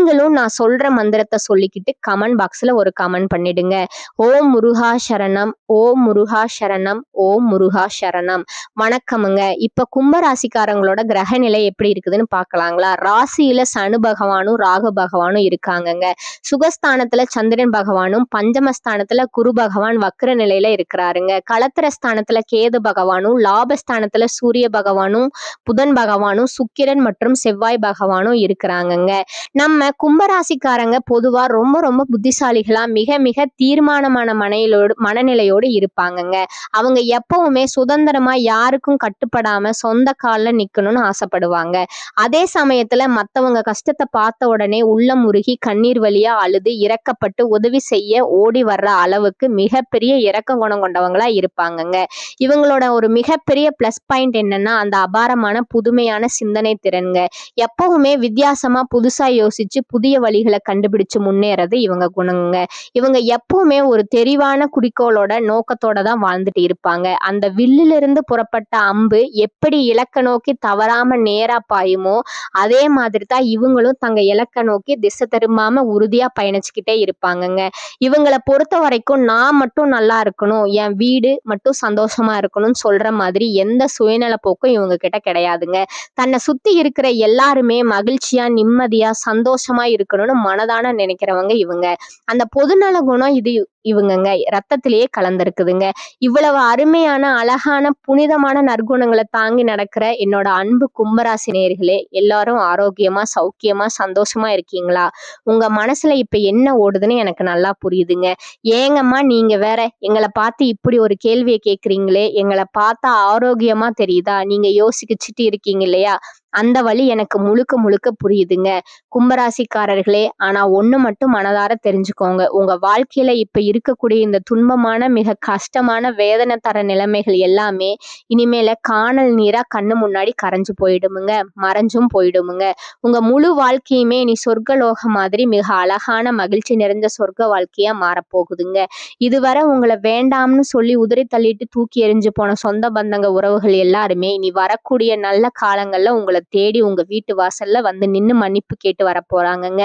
நீங்களும் நான் சொல்ற மந்திரத்தை சொல்லிக்கிட்டு கமெண்ட் பாக்ஸ்ல ஒரு கமெண்ட் பண்ணிடுங்க. ஓம் முருகா சரணம் ஓம் முருகா சரணம் ஓம் முருகா சரணம். வணக்கமுங்க. இப்ப கும்பராசிக்காரங்களோட கிரக நிலை எப்படி இருக்குதுன்னு பாக்கலாங்களா? ராசியில சனு பகவானும் ராகு பகவானும் இருக்காங்கங்க. சுகஸ்தானத்துல சந்திரன் பகவானும் பஞ்சமஸ்தானத்துல குரு பகவான் வக்ர நிலையில இருக்கிறாருங்க. களத்திரஸ்தானத்துல கேது பகவானும் லாபஸ்தானத்துல சூரிய பகவானும் புதன் பகவானும் சுக்கிரன் மற்றும் செவ்வாய் பகவானும் இருக்கிறாங்கங்க. நம்ம கும்பராசிக்காரங்க பொதுவா ரொம்ப ரொம்ப புத்திசாலிகளா மிக மிக தீர்மானமான மனையிலோடு மனநிலையோடு இருப்பாங்கங்க. அவங்க எப்பவுமே சுதந்திரமா யாருக்கும் கட்டுப்படாம சொந்த காலில் நிக்கணும்னு ஆசைப்படுவாங்க. அதே சமயத்துல மத்தவங்க கஷ்டத்தை பார்த்த உடனே உள்ளம் உருகி கண்ணீர் வழியா அழுது இறக்கப்பட்டு உதவி செய்ய ஓடி வர்ற அளவுக்கு மிகப்பெரிய இறக்க குணம் கொண்டவங்களா இருப்பாங்கங்க. இவங்களோட ஒரு மிகப்பெரிய பிளஸ் பாயிண்ட் என்னன்னா அந்த அபாரமான புதுமையான சிந்தனை திறன்க எப்பவுமே வித்தியாசமா புதுசா யோசிச்சு புதிய வழிகளை கண்டுபிடிச்சு முன்னேறது இவங்க குணங்க. இவங்க எப்பவுமே ஒரு தெரிவான குறிக்கோளோட நோக்கத்தோட தான் வாழ்ந்துட்டு இருப்பாங்க. அந்த வில்லிலிருந்து புறப்பட்ட அம்பு எப்படி இலக்க நோக்கி தவறாம நேரா பாயுமோ அதே மாதிரி தான் இவங்களும் தங்க இலக்க நோக்கி திசை திரும்பாம உறுதியா பயணிச்சுக்கிட்டே இருப்பாங்கங்க. இவங்களை பொறுத்த வரைக்கும் நான் மட்டும் நல்லா இருக்கணும் என் வீடு மட்டும் சந்தோஷமா இருக்கணும்னு சொல்ற மாதிரி எந்த சுயநல போக்கும் இவங்க கிட்ட கிடையாதுங்க. தன்னை சுத்தி இருக்கிற எல்லாருமே மகிழ்ச்சியா நிம்மதியா சந்தோஷம் இருக்கணும்னு மனதான நினைக்கிறவங்க இவங்க. அந்த பொதுநல குணம் இது இவங்கங்க. ரத்தத்திலேயே கலந்திருக்குதுங்க. இவ்வளவு அருமையான அழகான புனிதமான நற்குணங்களை தாங்கி நடக்கிற என்னோட அன்பு கும்பராசி நேர்களே எல்லாரும் ஆரோக்கியமா சௌக்கியமா சந்தோஷமா இருக்கீங்களா? உங்க மனசுல இப்ப என்ன ஓடுதுன்னு எனக்கு நல்லா புரியுதுங்க. ஏங்கம்மா நீங்க வேற எங்களை பார்த்து இப்படி ஒரு கேள்வியை கேக்குறீங்களே எங்களை பார்த்தா ஆரோக்கியமா தெரியுதா? நீங்க யோசிச்சுட்டு இருக்கீங்க இல்லையா? அந்த வழி எனக்கு முழுக்க முழுக்க புரியுதுங்க. கும்பராசிக்காரர்களே ஆனா ஒண்ணு மட்டும் மனதார தெரிஞ்சுக்கோங்க. உங்க வாழ்க்கையில இப்ப இருக்கக்கூடிய இந்த துன்பமான மிக கஷ்டமான வேதனை தர நிலைமைகள் எல்லாமே இனிமேல காணல் நீரா கண்ணு முன்னாடி கரைஞ்சு போயிடுமுங்க. மறைஞ்சும் போயிடுமுங்க. உங்க முழு வாழ்க்கையுமே இனி சொர்க்கலோக மாதிரி மிக அழகான மகிழ்ச்சி நிறைந்த சொர்க்க வாழ்க்கையா மாறப்போகுதுங்க. இதுவரை உங்களை வேண்டாம்னு சொல்லி உதிரி தள்ளிட்டு தூக்கி எறிஞ்சு போன சொந்த பந்தங்க உறவுகள் எல்லாருமே இனி வரக்கூடிய நல்ல காலங்கள்ல உங்களை உங்களை தேடி உங்க வீட்டு வாசல்ல வந்து நின்று மன்னிப்பு கேட்டு வர போறாங்கங்க.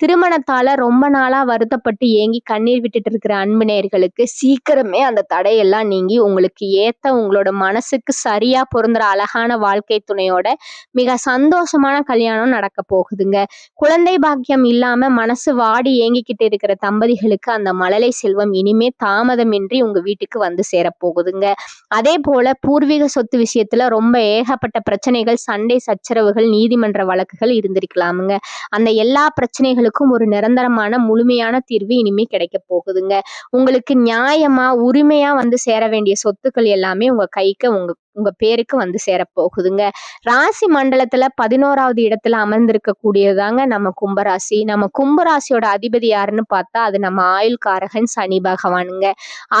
திருமணத்தால ரொம்ப நாளா வருத்தப்பட்டு ஏங்கி கண்ணீர் விட்டுட்டு இருக்கிற அன்பு நேர்களுக்கு சீக்கிரமே அந்த தடையெல்லாம் நீங்கி உங்களுக்கு ஏத்த உங்களோட மனசுக்கு சரியா பொருந்துற அழகான வாழ்க்கை துணையோட மிக சந்தோஷமான கல்யாணம் நடக்க போகுதுங்க. குழந்தை பாக்கியம் இல்லாம மனசு வாடி ஏங்கிக்கிட்டு இருக்கிற தம்பதிகளுக்கு அந்த மழலை செல்வம் இனிமே தாமதமின்றி உங்க வீட்டுக்கு வந்து சேரப்போகுதுங்க அதே போல பூர்வீக சொத்து விஷயத்துல ரொம்ப ஏகப்பட்ட பிரச்சனைகள் சண்டை சச்சரவுகள் நீதிமன்ற வழக்குகள் இருந்திருக்கலாமுங்க. அந்த எல்லா பிரச்சனைகளுக்கும் ஒரு நிரந்தரமான முழுமையான தீர்வு இனிமே கிடைக்க போகுதுங்க. உங்களுக்கு நியாயமா உரிமையா வந்து சேர வேண்டிய சொத்துக்கள் எல்லாமே உங்க கைக்கு உங்க உங்க பேருக்கு வந்து சேரப்போகுதுங்க. ராசி மண்டலத்துல பதினோராவது இடத்துல அமர்ந்திருக்கக்கூடியதாங்க நம்ம கும்பராசி. நம்ம கும்பராசியோட அதிபதி யாருன்னு பார்த்தா அது நம்ம ஆயுள்காரகன் சனி பகவானுங்க.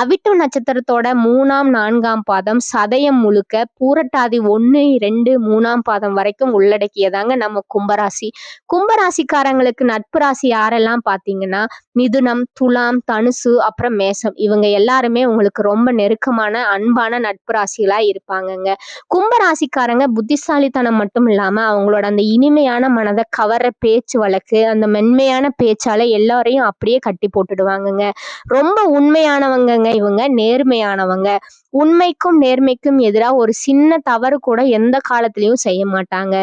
அவிட்டம் நட்சத்திரத்தோட மூணாம் நான்காம் பாதம் சதயம் முழுக்க பூரட்டாதி ஒன்று ரெண்டு மூணாம் பாதம் வரைக்கும் உள்ளடக்கியதாங்க நம்ம கும்பராசி. கும்பராசிக்காரங்களுக்கு நட்பு ராசி யாரெல்லாம் பார்த்தீங்கன்னா மிதுனம் துலாம் தனுசு அப்புறம் மேசம். இவங்க எல்லாருமே உங்களுக்கு ரொம்ப நெருக்கமான அன்பான நட்பு ராசிகளா இருப்பாங்க. இருக்காங்கங்க. கும்பராசிக்காரங்க புத்திசாலித்தனம் மட்டும் இல்லாம அவங்களோட அந்த இனிமையான மனதை கவர்ற பேச்சு வழக்கு அந்த மென்மையான பேச்சால எல்லாரையும் அப்படியே கட்டி போட்டுடுவாங்கங்க. ரொம்ப உண்மையானவங்கங்க இவங்க நேர்மையானவங்க. உண்மைக்கும் நேர்மைக்கும் எதிராக ஒரு சின்ன தவறு கூட எந்த காலத்திலையும் செய்ய மாட்டாங்க.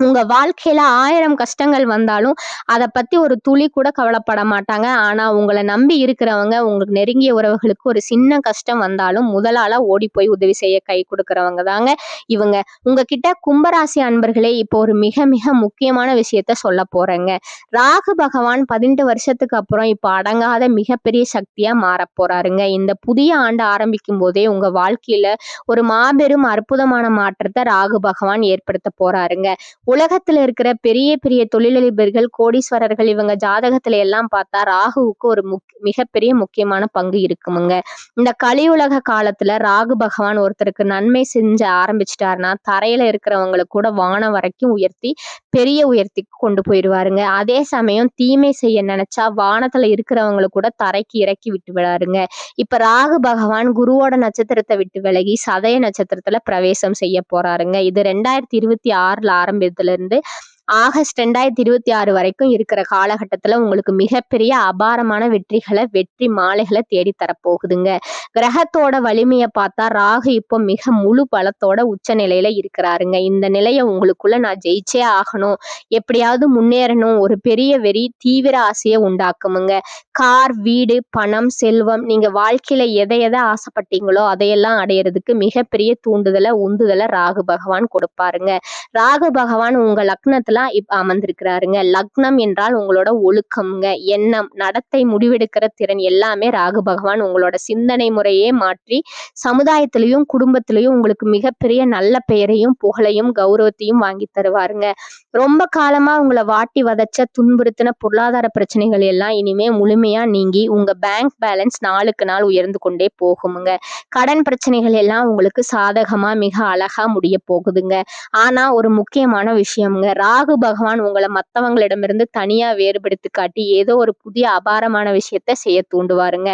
உங்க வாழ்க்கையில ஆயிரம் கஷ்டங்கள் வந்தாலும் அதை பத்தி ஒரு துளி கூட கவலைப்பட மாட்டாங்க. ஆனா உங்களை நம்பி இருக்கிறவங்க உங்களுக்கு நெருங்கிய உறவுகளுக்கு ஒரு சின்ன கஷ்டம் வந்தாலும் முதலால ஓடி போய் உதவி செய்ய கை கொடுக்கறவங்க தாங்க இவங்க. உங்ககிட்ட கும்பராசி அன்பர்களே இப்போ ஒரு மிக மிக முக்கியமான விஷயத்த சொல்ல போறேங்க. ராகு பகவான் பதினெட்டு வருஷத்துக்கு அப்புறம் இப்போ அடங்காத மிகப்பெரிய சக்தியா மாற போறாருங்க. இந்த புதிய ஆண்டு ஆரம்பிக்கும் போதே உங்க வாழ்க்கையில ஒரு மாபெரும் அற்புதமான மாற்றத்தை ராகு பகவான் ஏற்படுத்த போறாருங்க. உலகத்துல இருக்கிற பெரிய பெரிய தொழிலதிபர்கள் கோடீஸ்வரர்கள் இவங்க ஜாதகத்துல எல்லாம் பார்த்தா ராகுவுக்கு ஒரு முக் மிகப்பெரிய முக்கியமான பங்கு இருக்குமுங்க. இந்த கலியுலக காலத்துல ராகு பகவான் ஒருத்தருக்கு நன்மை செஞ்ச ஆரம்பிச்சிட்டாருன்னா தரையில இருக்கிறவங்களை கூட வானம் வரைக்கும் உயர்த்தி பெரிய உயர்த்திக்கு கொண்டு போயிடுவாருங்க. அதே சமயம் தீமை செய்ய நினைச்சா வானத்துல இருக்கிறவங்களை கூட தரைக்கு இறக்கி விட்டு விடாருங்க. இப்ப ராகு பகவான் குருவோட நட்சத்திரத்தை விட்டு விலகி சதய நட்சத்திரத்துல பிரவேசம் செய்ய போறாருங்க. இது ரெண்டாயிரத்தி இருபத்தி ஆறுல ஆரம்பி இருந்து ஆகஸ்ட் ரெண்டாயிரத்தி இருபத்தி ஆறு வரைக்கும் இருக்கிற காலகட்டத்துல உங்களுக்கு மிகப்பெரிய அபாரமான வெற்றிகளை வெற்றி மாலைகளை தேடி தரப்போகுதுங்க. கிரகத்தோட வலிமையை பார்த்தா ராகு இப்போ மிக முழு பலத்தோட உச்ச நிலையில இருக்கிறாருங்க. இந்த நிலையை உங்களுக்குள்ள நான் ஜெயிச்சே ஆகணும். எப்படியாவது முன்னேறணும். ஒரு பெரிய வெறி தீவிர ஆசையை உண்டாக்குமுங்க. கார் வீடு பணம் செல்வம் நீங்க வாழ்க்கையில எதை எதை ஆசைப்பட்டீங்களோ அதையெல்லாம் அடையிறதுக்கு மிகப்பெரிய தூண்டுதலை உந்துதலை ராகு பகவான் கொடுப்பாருங்க. ராகு பகவான் உங்க லக்னத்துல இப்ப அமர்ந்திருக்கிறாருங்க. லக்னம் என்றால் உங்களோட ஒழுக்கம்ங்க. எண்ணம் நடத்தை முடிவெடுக்கிற திறன் எல்லாமே ராகு பகவான் உங்களோட சிந்தனை முறையே மாற்றி சமுதாயத்திலையும் குடும்பத்திலையும் உங்களுக்கு மிகப்பெரிய நல்ல பெயரையும் புகழையும் கௌரவத்தையும் வாங்கி தருவாருங்க. ரொம்ப காலமா உங்களை வாட்டி வதச்ச துன்புறுத்தின பொருளாதார பிரச்சனைகள் எல்லாம் இனிமே முழுமையா நீங்கி உங்க பேங்க் பேலன்ஸ் நாளுக்கு நாள் உயர்ந்து கொண்டே போகுமுங்க. கடன் பிரச்சனைகள் எல்லாம் உங்களுக்கு சாதகமா மிக அழகா முடிய போகுதுங்க. ஆனா ஒரு முக்கியமான விஷயம்ங்க. ராகு ராகு பகவான் உங்களை மற்றவங்களிடமிருந்து தனியா வேறுபடுத்தி காட்டி ஏதோ ஒரு புதிய அபாரமான விஷயத்த செய்ய தூண்டுவாருங்க.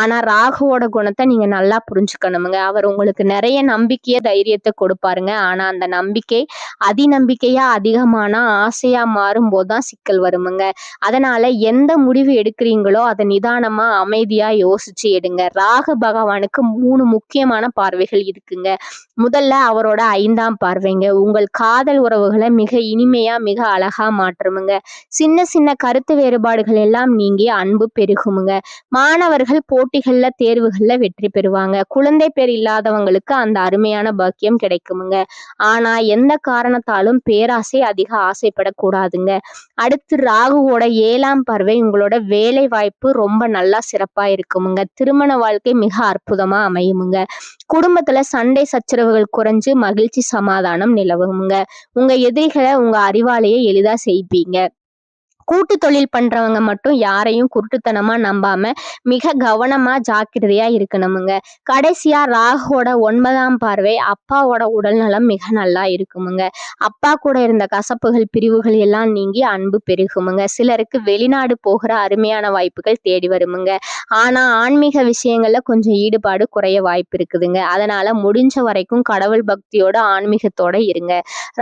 ஆனா ராகுவோட குணத்தை நீங்க நல்லா புரிஞ்சுக்கணுமுங்க. அவர் உங்களுக்கு நிறைய நம்பிக்கைய தைரியத்தை கொடுப்பாருங்க. ஆனா அந்த நம்பிக்கை அதிநம்பிக்கையா அதிகமான ஆசையா மாறும் போதுதான் சிக்கல் வருமுங்க. அதனால எந்த முடிவு எடுக்கிறீங்களோ அதை நிதானமா அமைதியா யோசிச்சு எடுங்க. ராகு பகவானுக்கு மூணு முக்கியமான பார்வைகள் இருக்குங்க. முதல்ல அவரோட ஐந்தாம் பார்வைங்க. உங்கள் காதல் உறவுகளை மிக இனிமையா மிக அழகா மாற்றுமுங்க. சின்ன சின்ன கருத்து வேறுபாடுகள் எல்லாம் நீங்கி அன்பு பெருகுமுங்க. மாணவர்கள் போட்டிகள்ல தேர்வுகள்ல வெற்றி பெறுவாங்க. குழந்தை பேர் இல்லாதவங்களுக்கு அந்த அருமையான பாக்கியம் கிடைக்குமுங்க. ஆனா எந்த காரணத்தாலும் பேராசை அதிக ஆசைப்படக்கூடாதுங்க. அடுத்து ராகுவோட ஏழாம் பார்வை உங்களோட வேலை வாய்ப்பு ரொம்ப நல்லா சிறப்பா இருக்குமுங்க. திருமண வாழ்க்கை மிக அற்புதமா அமையுமுங்க. குடும்பத்துல சண்டை சச்சரவுகள் குறைஞ்சு மகிழ்ச்சி சமாதானம் நிலவுமுங்க. உங்க எதிரிகளை உங்க அறிவாலேயே எளிதாக செய்ப்பீங்க. கூட்டு தொழில் பண்றவங்க மட்டும் யாரையும் குருட்டுத்தனமா நம்பாம மிக கவனமா ஜாக்கிரதையா இருக்கணுமுங்க. கடைசியா ராகுவோட ஒன்பதாம் பார்வை அப்பாவோட உடல்நலம் மிக நல்லா இருக்குமுங்க. அப்பா கூட இருந்த கசப்புகள் பிரிவுகள் எல்லாம் நீங்கி அன்பு பெருகுமுங்க. சிலருக்கு வெளிநாடு போகிற அருமையான வாய்ப்புகள் தேடி வருமுங்க. ஆனா ஆன்மீக விஷயங்கள்ல கொஞ்சம் ஈடுபாடு குறைய வாய்ப்பு இருக்குதுங்க அதனால முடிஞ்ச வரைக்கும் கடவுள் பக்தியோட ஆன்மீகத்தோட இருங்க.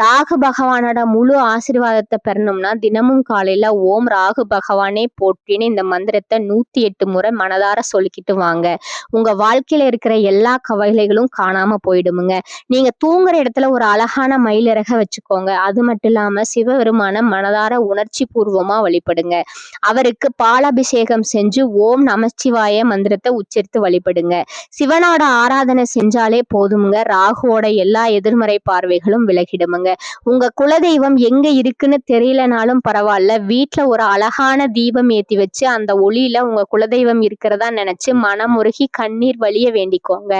ராகு பகவானோட முழு ஆசீர்வாதத்தை பெறணும்னா தினமும் காலையில ஓம் ராகு பகவானே போற்றின்னு இந்த மந்திரத்தை நூத்தி எட்டு முறை மனதார சொல்லிக்கிட்டு வாங்க. உங்க வாழ்க்கையில இருக்கிற எல்லா கவலைகளும் காணாம போயிடுமுங்க. நீங்க தூங்குற இடத்துல ஒரு அழகான மயிலிறக வச்சுக்கோங்க. அது மட்டும் இல்லாம சிவபெருமான மனதார உணர்ச்சி பூர்வமா வழிபடுங்க. அவருக்கு பாலாபிஷேகம் செஞ்சு ஓம் நமச்சிவாய மந்திரத்தை உச்சரித்து வழிபடுங்க. சிவனோட ஆராதனை செஞ்சாலே போதுமுங்க. ராகுவோட எல்லா எதிர்மறை பார்வைகளும் விலகிடுமுங்க. உங்க குலதெய்வம் எங்க இருக்குன்னு தெரியலனாலும் பரவாயில்ல. வீ வீட்டில் ஒரு அழகான தீபம் ஏத்தி வச்சு அந்த ஒளியில உங்க குலதெய்வம் இருக்கிறதா நினைச்சு மனமுருகி கண்ணீர் வழிய வேண்டிக்கோங்க.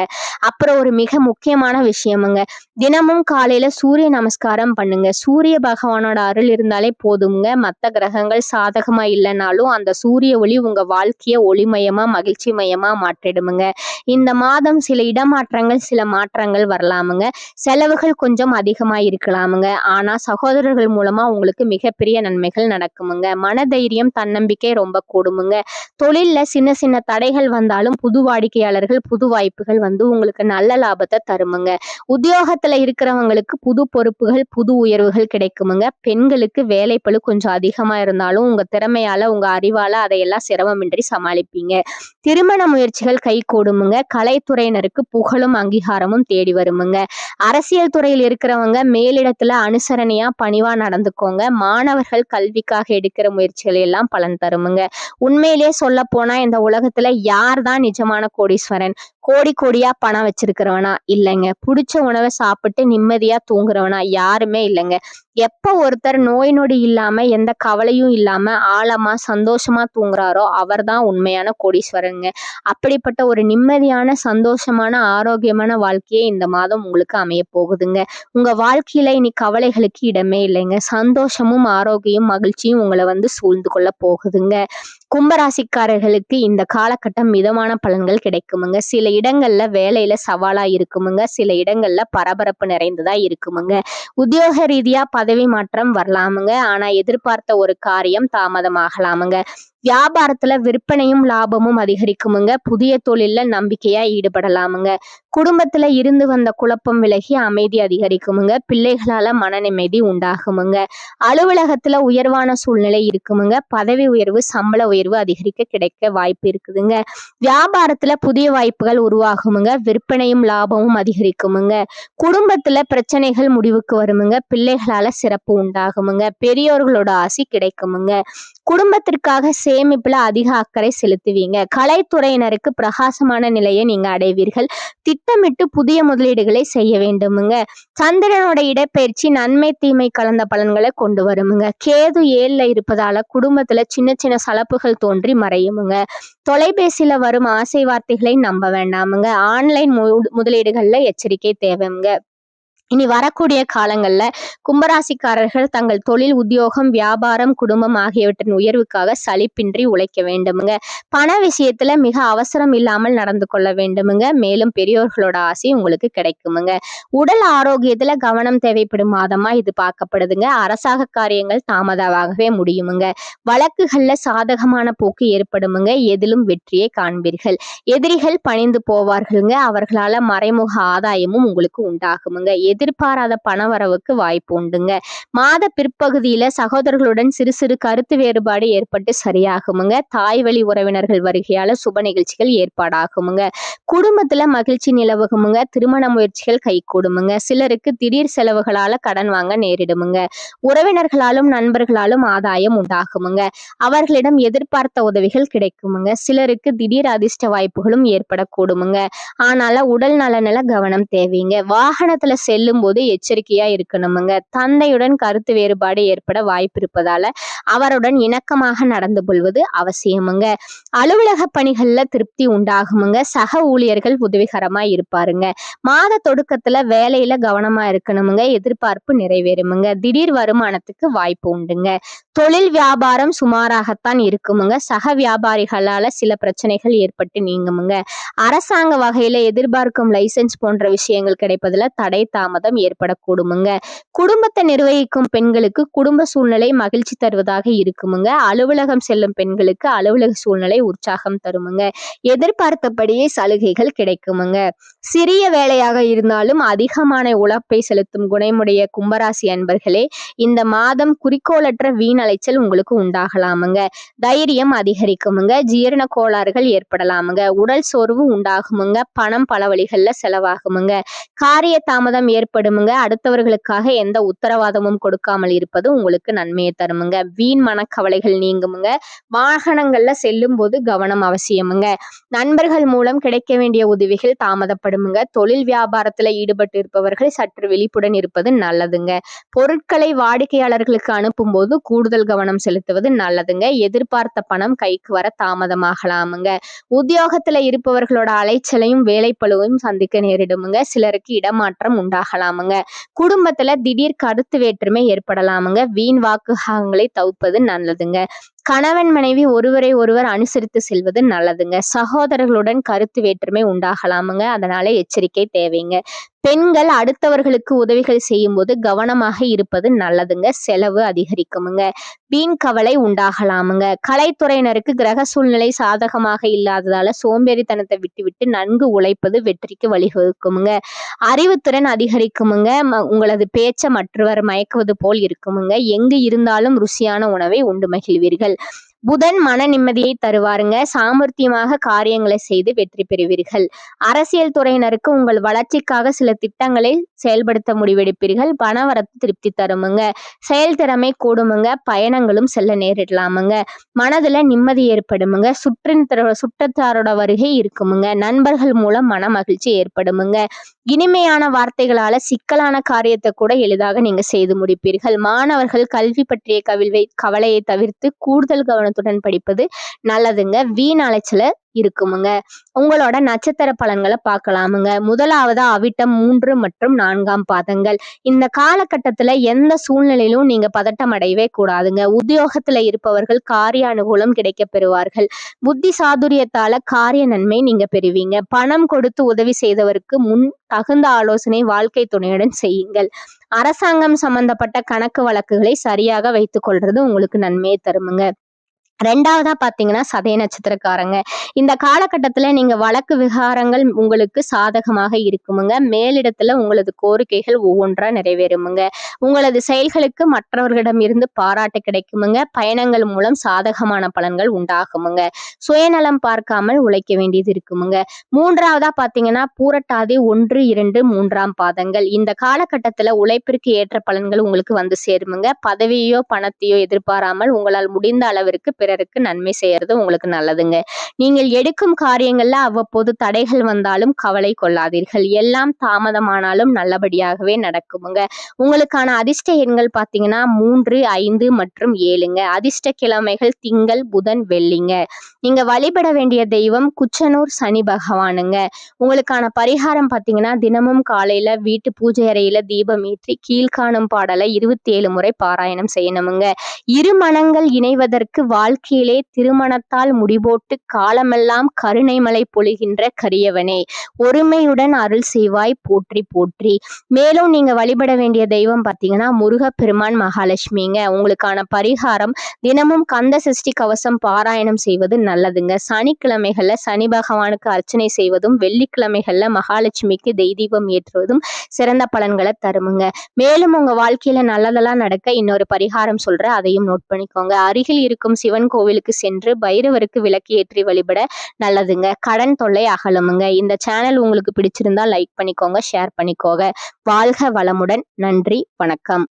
அப்புறம் ஒரு மிக முக்கியமான விஷயமுங்க. தினமும் காலையில சூரிய நமஸ்காரம் பண்ணுங்க. சூரிய பகவானோட அருள் இருந்தாலே போதுங்க மற்ற கிரகங்கள் சாதகமா இல்லைனாலும் அந்த சூரிய ஒளி உங்க வாழ்க்கைய ஒளிமயமாக மகிழ்ச்சி மயமா மாற்றிடுமுங்க. இந்த மாதம் சில இடமாற்றங்கள் சில மாற்றங்கள் வரலாமுங்க. செலவுகள் கொஞ்சம் அதிகமா இருக்கலாமுங்க ஆனா சகோதரர்கள் மூலமா உங்களுக்கு மிகப்பெரிய நன்மைகள் நடக்கும் கூடுமுங்க மனதைரியம் தன்னம்பிக்கை ரொம்ப கூடுமுங்க. தொழில்ல சின்ன சின்ன தடைகள் வந்தாலும் புது வாடிக்கையாளர்கள் புது வாய்ப்புகள் வந்து உங்களுக்கு நல்ல லாபத்தை தருமுங்க. உத்தியோகத்துல இருக்கிறவங்களுக்கு புது பொறுப்புகள் புது உயர்வுகள் கிடைக்குமுங்க. பெண்களுக்கு வேலைப்பழு கொஞ்சம் அதிகமா இருந்தாலும் உங்க திறமையால உங்க அறிவால அதையெல்லாம் சிரமமின்றி சமாளிப்பீங்க. திருமண முயற்சிகள் கை கூடுமுங்க. கலைத்துறையினருக்கு புகழும் அங்கீகாரமும் தேடி வருமுங்க. அரசியல் துறையில் இருக்கிறவங்க மேலிடத்துல அனுசரணையா பணிவா நடந்துக்கோங்க. மாணவர்கள் கல்விக்காக எடுக்கிற முயற்சிகள் எல்லாம் பலன் தருமுங்க. உண்மையிலேயே சொல்ல போனா இந்த உலகத்துல யார் தான் நிஜமான கோடீஸ்வரன்? கோடி கோடியா பணம் வச்சிருக்கிறவனா இல்லைங்க. பிடிச்ச உணவை சாப்பிட்டு நிம்மதியா தூங்குறவனா யாருமே இல்லைங்க. எப்போ ஒருத்தர் நோய் நொடி இல்லாமல் எந்த கவலையும் இல்லாமல் ஆழமாக சந்தோஷமாக தூங்குறாரோ அவர்தான் உண்மையான கோடீஸ்வரங்க. அப்படிப்பட்ட ஒரு நிம்மதியான சந்தோஷமான ஆரோக்கியமான வாழ்க்கையே இந்த மாதம் உங்களுக்கு அமைய போகுதுங்க. உங்கள் வாழ்க்கையில் இனி கவலைகளுக்கு இடமே இல்லைங்க. சந்தோஷமும் ஆரோக்கியம் மகிழ்ச்சியும் உங்களை வந்து சூழ்ந்து கொள்ள போகுதுங்க. கும்பராசிக்காரர்களுக்கு இந்த காலகட்டம் மிதமான பலன்கள் கிடைக்குமுங்க. சில இடங்கள்ல வேலையில சவாலா இருக்குமுங்க. சில இடங்கள்ல பரபரப்பு நிறைந்ததா இருக்குமுங்க. உத்தியோக ரீதியா பதவி மாற்றம் வரலாமுங்க. ஆனா எதிர்பார்த்த ஒரு காரியம் தாமதமாகலாமுங்க. வியாபாரத்துல விற்பனையும் லாபமும் அதிகரிக்குமுங்க. புதிய தொழில்ல நம்பிக்கையா ஈடுபடலாமுங்க. குடும்பத்துல இருந்து வந்த குழப்பம் விலகி அமைதி அதிகரிக்குமுங்க. பிள்ளைகளால மன நிம்மதி உண்டாகுமுங்க. அலுவலகத்துல உயர்வான சூழ்நிலை இருக்குமுங்க. பதவி உயர்வு சம்பள உயர்வு அதிகரிக்க கிடைக்க வாய்ப்பு இருக்குதுங்க. வியாபாரத்துல புதிய வாய்ப்புகள் உருவாகுமுங்க. விற்பனையும் லாபமும் அதிகரிக்குமுங்க. குடும்பத்துல பிரச்சனைகள் முடிவுக்கு வருமுங்க. பிள்ளைகளால சிறப்பு உண்டாகுமுங்க. பெரியோர்களோட ஆசி கிடைக்குமுங்க. குடும்பத்திற்காக சேமிப்புல அதிக அக்கறை செலுத்துவீங்க. கலைத்துறையினருக்கு பிரகாசமான நிலையை நீங்க அடைவீர்கள். திட்டமிட்டு புதிய முதலீடுகளை செய்ய வேண்டுமுங்க. சந்திரனோட இடப்பெயர்ச்சி நன்மை தீமை கலந்த பலன்களை கொண்டு வருமுங்க. கேது ஏழுல இருப்பதால குடும்பத்துல சின்ன சின்ன சலப்புகள் தோன்றி மறையுமுங்க. தொலைபேசியில வரும் ஆசை வார்த்தைகளை நம்ப வேண்டாமுங்க. ஆன்லைன் முதலீடுகள்ல எச்சரிக்கை தேவைங்க இனி வரக்கூடிய காலங்கள்ல கும்பராசிக்காரர்கள் தங்கள் தொழில் உத்தியோகம் வியாபாரம் குடும்பம் ஆகியவற்றின் உயர்வுக்காக சலிப்பின்றி உழைக்க வேண்டுமுங்க. பண விஷயத்துல மிக அவசரம் இல்லாமல் நடந்து கொள்ள வேண்டுமுங்க. மேலும் பெரியோர்களோட ஆசை உங்களுக்கு கிடைக்குமுங்க. உடல் ஆரோக்கியத்துல கவனம் தேவைப்படும் மாதமா இது பார்க்கப்படுதுங்க. அரசாங்க காரியங்கள் தாமதமாகவே முடியுமுங்க. வழக்குகள்ல சாதகமான போக்கு ஏற்படுமுங்க. எதிலும் வெற்றியை காண்பீர்கள். எதிரிகள் பணிந்து போவார்கள்ங்க. அவர்களால மறைமுக ஆதாயமும் உங்களுக்கு உண்டாகுமுங்க. எதிர்பாராத பணவரவுக்கு வாய்ப்பு உண்டுங்க. மாத பிற்பகுதியில சகோதரர்களுடன் சிறு சிறு கருத்து வேறுபாடு ஏற்பட்டு சரியாகுமுங்க. தாய் வழி உறவினர்கள் வருகையால சுப நிகழ்ச்சிகள் ஏற்பாடாகுமுங்க. குடும்பத்துல மகிழ்ச்சி நிலவுகுமுங்க. திருமண முயற்சிகள் கைகூடுமுங்க. சிலருக்கு திடீர் செலவுகளால கடன் வாங்க நேரிடுமுங்க. உறவினர்களாலும் நண்பர்களாலும் ஆதாயம் உண்டாகுமுங்க. அவர்களிடம் எதிர்பார்த்த உதவிகள் கிடைக்குமுங்க. சிலருக்கு திடீர் அதிர்ஷ்ட வாய்ப்புகளும் ஏற்படக்கூடுமுங்க. ஆனால உடல் நலனில கவனம் தேவைங்க. வாகனத்துல செல்லு செல்லும் போது எச்சரிக்கையா இருக்கணுமுங்க. தந்தையுடன் கருத்து வேறுபாடு ஏற்பட வாய்ப்பு இருப்பதால அவருடன் இணக்கமாக நடந்து கொள்வது அவசியமுங்க. அலுவலக பணிகள்ல திருப்தி உண்டாகுமுங்க. சக ஊழியர்கள் உதவிகரமா இருப்பாருங்க. மாத தொடுக்கத்துல வேலையில கவனமா இருக்கணுமுங்க. எதிர்பார்ப்பு நிறைவேறுமுங்க. திடீர் வருமானத்துக்கு வாய்ப்பு உண்டுங்க. தொழில் வியாபாரம் சுமாராகத்தான் இருக்குமுங்க. சக வியாபாரிகளால சில பிரச்சனைகள் ஏற்பட்டு நீங்குமுங்க. அரசாங்க வகையில் எதிர்பார்க்கும் லைசன்ஸ் போன்ற விஷயங்கள் கிடைப்பதுல தடை தாமதம் ஏற்படக்கூடுமுங்க. குடும்பத்தை நிர்வகிக்கும் பெண்களுக்கு குடும்ப சூழ்நிலை மகிழ்ச்சி தருவதாக இருக்குமுங்க. அலுவலகம் செல்லும் பெண்களுக்கு அலுவலக சூழ்நிலை உற்சாகம் தருமுங்க. எதிர்பார்த்தபடியே சலுகைகள் கிடைக்குமுங்க. சிறிய வேலையாக இருந்தாலும் அதிகமான உழைப்பை செலுத்தும் குணமுடைய கும்பராசி அன்பர்களே இந்த மாதம் குறிக்கோளற்ற அலைச்சல் உங்களுக்கு உண்டாகலாமுங்க. தைரியம் அதிகரிக்குமுங்க. ஜீரண கோளாறுகள் ஏற்படலாமுங்க. உடல் சோர்வு உண்டாகுமுங்க. பணம் பல வழிகளில் செலவாகுமுங்க. காரிய தாமதம் ஏற்படுமுங்க. அடுத்தவர்களுக்காக எந்த உத்தரவாதமும் கொடுக்காமல் இருப்பது உங்களுக்கு நன்மையை தருமுங்க. வீண் மனக்கவலைகள் நீங்குமுங்க. வாகனங்கள்ல செல்லும் போது கவனம் அவசியமுங்க. நண்பர்கள் மூலம் கிடைக்க வேண்டிய உதவிகள் தாமதப்படுமுங்க. தொழில் வியாபாரத்துல ஈடுபட்டு இருப்பவர்கள் சற்று விழிப்புடன் இருப்பது நல்லதுங்க. பொருட்களை வாடிக்கையாளர்களுக்கு அனுப்பும் போது கூடுதல் கவனம் செலுத்துவது நல்லதுங்க. எதிர்பார்த்த பணம் கைக்கு வர தாமதமாகலாமுங்க. உத்தியோகத்துல இருப்பவர்களோட அலைச்சலையும் வேலைப்பழுவையும் சந்திக்க நேரிடுமுங்க. சிலருக்கு இடமாற்றம் உண்டாகலாமுங்க. குடும்பத்துல திடீர் கருத்து வேற்றுமை ஏற்படலாமுங்க. வீண் வாக்குகளை தவிர்ப்பது நல்லதுங்க. கணவன் மனைவி ஒருவரை ஒருவர் அனுசரித்து செல்வது நல்லதுங்க. சகோதரர்களுடன் கருத்து வேற்றுமை உண்டாகலாமுங்க. அதனால எச்சரிக்கை தேவைங்க. பெண்கள் அடுத்தவர்களுக்கு உதவிகள் செய்யும் போது கவனமாக இருப்பது நல்லதுங்க. செலவு அதிகரிக்குமுங்க. வீண் கவலை உண்டாகலாமுங்க. கலைத்துறையினருக்கு கிரக சூழ்நிலை சாதகமாக இல்லாததால சோம்பேறித்தனத்தை விட்டுவிட்டு நன்கு உழைப்பது வெற்றிக்கு வழிவகுக்குமுங்க. அறிவுத்திறன் அதிகரிக்குமுங்க. உங்களது பேச்சை மற்றவர் மயக்குவது போல் இருக்குமுங்க. எங்கு இருந்தாலும் ருசியான உணவை உண்டு மகிழ்வீர்கள். புதன் மன நிம்மதியை தருவாருங்க. சாமர்த்தியமாக காரியங்களை செய்து வெற்றி பெறுவீர்கள். அரசியல் துறையினருக்கு உங்கள் வளர்ச்சிக்காக சில திட்டங்களை செயல்படுத்த முடிவெடுப்பீர்கள். பணவரத்து திருப்தி தருமுங்க. செயல்திறமை கூடுமுங்க. பயணங்களும் செல்ல நேரிடலாமுங்க. மனதுல நிம்மதி ஏற்படுமுங்க. சுற்றின் சுற்றத்தாரோட வருகை இருக்குமுங்க. நண்பர்கள் மூலம் மன மகிழ்ச்சி ஏற்படுமுங்க. இனிமையான வார்த்தைகளால சிக்கலான காரியத்தை கூட எளிதாக நீங்க செய்து முடிப்பீர்கள். மாணவர்கள் கல்வி பற்றிய கவிழ்வை கவலையை தவிர்த்து கூடுதல் கவனம் கவனத்துடன் படிப்பது நல்லதுங்க. வீண் அலைச்சல இருக்குமுங்க. உங்களோட நட்சத்திர பலன்களை பார்க்கலாமுங்க. முதலாவதா அவிட்டம் மூன்று மற்றும் நான்காம் பாதங்கள். இந்த காலகட்டத்துல எந்த சூழ்நிலையிலும் நீங்க பதட்டம் அடையவே கூடாதுங்க. உத்தியோகத்துல இருப்பவர்கள் காரிய அனுகூலம் கிடைக்க பெறுவார்கள். புத்தி சாதுரியத்தால காரிய நன்மை நீங்க பெறுவீங்க. பணம் கொடுத்து உதவி செய்தவருக்கு முன் தகுந்த ஆலோசனை வாழ்க்கை துணையுடன் செய்யுங்கள். அரசாங்கம் சம்பந்தப்பட்ட கணக்கு வழக்குகளை சரியாக வைத்துக் கொள்றது உங்களுக்கு நன்மையை தருமுங்க. ரெண்டாவதா பாத்தீங்கன்னா சதய நட்சத்திரக்காரங்க. இந்த காலகட்டத்துல நீங்க வழக்கு விகாரங்கள் உங்களுக்கு சாதகமாக இருக்குமுங்க. மேலிடத்துல உங்களது கோரிக்கைகள் ஒவ்வொன்றா நிறைவேறுமுங்க. உங்களது செயல்களுக்கு மற்றவர்களிடம் இருந்து பாராட்டு கிடைக்குமுங்க. பயணங்கள் மூலம் சாதகமான பலன்கள் உண்டாகுமுங்க. சுயநலம் பார்க்காமல் உழைக்க வேண்டியது இருக்குமுங்க. மூன்றாவதா பாத்தீங்கன்னா பூரட்டாதி ஒன்று இரண்டு மூன்றாம் பாதங்கள். இந்த காலகட்டத்துல உழைப்பிற்கு ஏற்ற பலன்கள் உங்களுக்கு வந்து சேருமுங்க. பதவியோ பணத்தையோ எதிர்பாராமல் உங்களால் முடிந்த அளவிற்கு பிறருக்கு நன்மை செய்யறது உங்களுக்கு நல்லதுங்க. நீங்கள் எடுக்கும் காரியங்கள்ல அவ்வப்போது தடைகள் வந்தாலும் கவலை கொள்ளாதீர்கள். எல்லாம் தாமதமானாலும் நல்லபடியாகவே நடக்குமுங்க. உங்களுக்கான அதிர்ஷ்ட எண்கள் பார்த்தீங்கன்னா மூன்று ஐந்து மற்றும் ஏழுங்க. அதிர்ஷ்ட கிழமைகள் திங்கள் புதன் வெள்ளிங்க. நீங்க வழிபட வேண்டிய தெய்வம் குச்சனூர் சனி பகவானுங்க. உங்களுக்கான பரிகாரம் பார்த்தீங்கன்னா தினமும் காலையில வீட்டு பூஜை அறையில தீபம் ஏற்றி கீழ்காணும் பாடலை இருபத்தி ஏழு முறை பாராயணம் செய்யணுமுங்க. இரு மனங்கள் இணைவதற்கு வாழ்க்கை வாழ்க்கையிலே திருமணத்தால் முடிபோட்டு காலமெல்லாம் கருணை மலை பொழிகின்ற கரியவனே. ஒருமையுடன் அருள் செய்வாய் போற்றி போற்றி. மேலும் நீங்க வழிபட வேண்டிய தெய்வம் பார்த்தீங்கன்னா முருகப்பெருமான் மகாலட்சுமிங்க. உங்களுக்கான பரிகாரம் தினமும் கந்த சஷ்டி கவசம் பாராயணம் செய்வது நல்லதுங்க. சனிக்கிழமைகள்ல சனி பகவானுக்கு அர்ச்சனை செய்வதும் வெள்ளிக்கிழமைகள்ல மகாலட்சுமிக்கு தெய்தீபம் ஏற்றுவதும் சிறந்த பலன்களை தருமுங்க. மேலும் உங்க வாழ்க்கையில நல்லதெல்லாம் நடக்க இன்னொரு பரிகாரம் சொல்ற அதையும் நோட் பண்ணிக்கோங்க. அருகில் இருக்கும் சிவன் கோவிலுக்கு சென்று பைரவருக்கு விளக்கு ஏற்றி வழிபட நல்லதுங்க. கடன் தொல்லை அகலமுங்க. இந்த சேனல் உங்களுக்கு பிடிச்சிருந்தா லைக் பண்ணிக்கோங்க ஷேர் பண்ணிக்கோங்க. வாழ்க வளமுடன். நன்றி வணக்கம்.